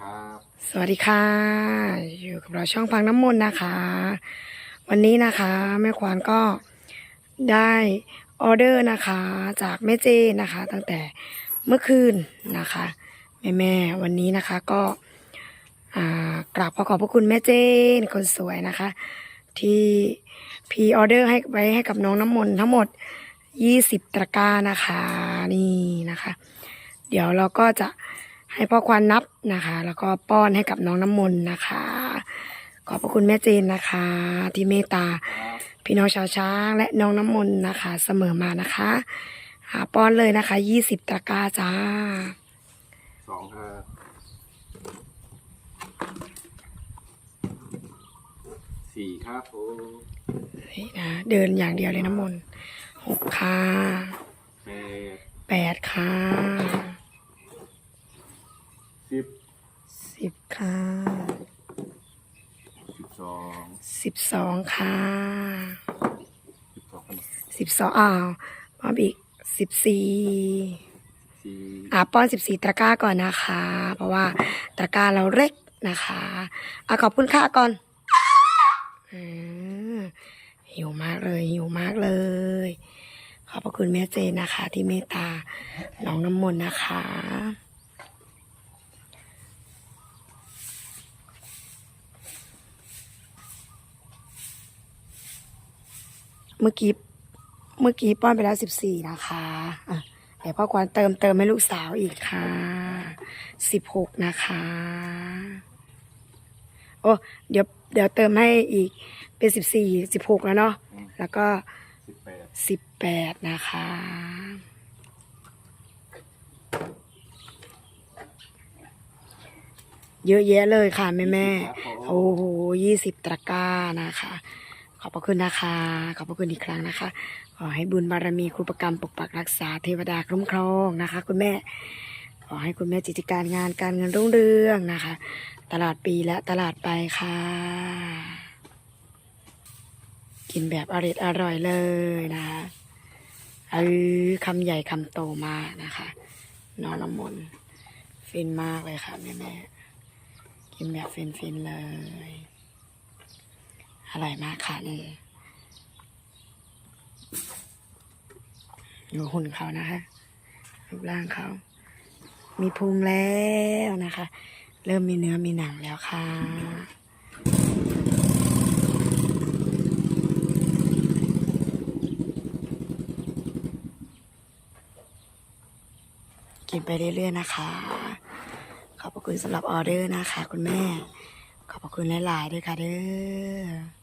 ครับ สวัสดีค่ะ อยู่กับเราช่องพังน้ำมนต์นะคะ วันนี้นะคะแม่ควานก็ได้ออเดอร์นะคะ จากแม่เจนะคะ ตั้งแต่เมื่อคืนนะคะแม่แม่วันนี้นะคะก็กราบขอขอบพระคุณแม่เจนคนสวยนะคะ ที่พีออเดอร์ให้ไว้ให้กับน้องน้ำมนต์ทั้งหมด 20 ตะกร้านะคะนี่นะคะ เดี๋ยวเราก็จะ ให้พ่อควานนับนะคะ แล้วก็ป้อนให้กับน้องน้ำมนต์นะคะ ขอบพระคุณแม่เจนนะคะ ที่เมตตาครับพี่น้องชาวช้างและน้องน้ำมนต์นะคะ เสมอมานะคะหาป้อนเลยนะคะ20ตะกร้าจ้าสองครับสี่ครับโอ้นี่นะเดินอย่างเดียวเลยน้ำมนต์หกค่ะแปดแปดค่ะ สิบสิบค่ะสิบสองสิบสองค่ะสิบสองขนมสิบสองอ้าวป้อนอีกสิบสี่สี่อะป้อนสิบสี่ตะกร้าก่อนนะคะ เพราะว่าตะกร้าเราเล็กนะคะอะขอบคุณค่ะก่อนอืมหิวมากเลยหิวมากเลย ขอบพระคุณแม่เจนนะคะ ที่เมตตาน้องน้ำมนต์นะคะ เมื่อกี้เมื่อกี้ป้อนไปแล้วสิบสี่นะคะอะเดี๋ยวพ่อควานเติมเติมให้ลูกสาวอีกค่ะสิบหกนะคะ โอ้เดี๋ยวเดี๋ยวเติมให้อีกเป็นสิบสี่สิบหกแล้วเนาะแล้วก็สิบแปดสิบแปดนะคะเยอะแยะเลยค่ะแม่แม่ๆโอ้โหยี่สิบตะกร้านะคะ ขอบพระคุณนะคะ ขอบพระคุณอีกครั้งนะคะ ขอให้บุญบารมีครูประกรรมปกปักรักษาเทวดาคุ้มครองนะคะ คุณแม่ ขอให้คุณแม่จิตการงานการเงินรุ่งเรืองนะคะ ตลาดปีและตลาดไปค่ะ กินแบบอร่อยอร่อยเลยนะคะเออคำใหญ่คำโตมากนะคะน้องน้ำมนต์ฟินมากเลยค่ะแม่แม่กินแบบฟินฟินๆเลย อร่อยมากค่ะนี่ดูหุ่นเขานะคะรูปร่างเขา มีพุงแล้วนะคะ เริ่มมีเนื้อมีหนังแล้วค่ะกินไปเรื่อยๆนะคะ ขอบพระคุณสำหรับออเดอร์นะคะ คุณแม่ ขอบพระคุณหลายๆด้วยค่ะเด้อ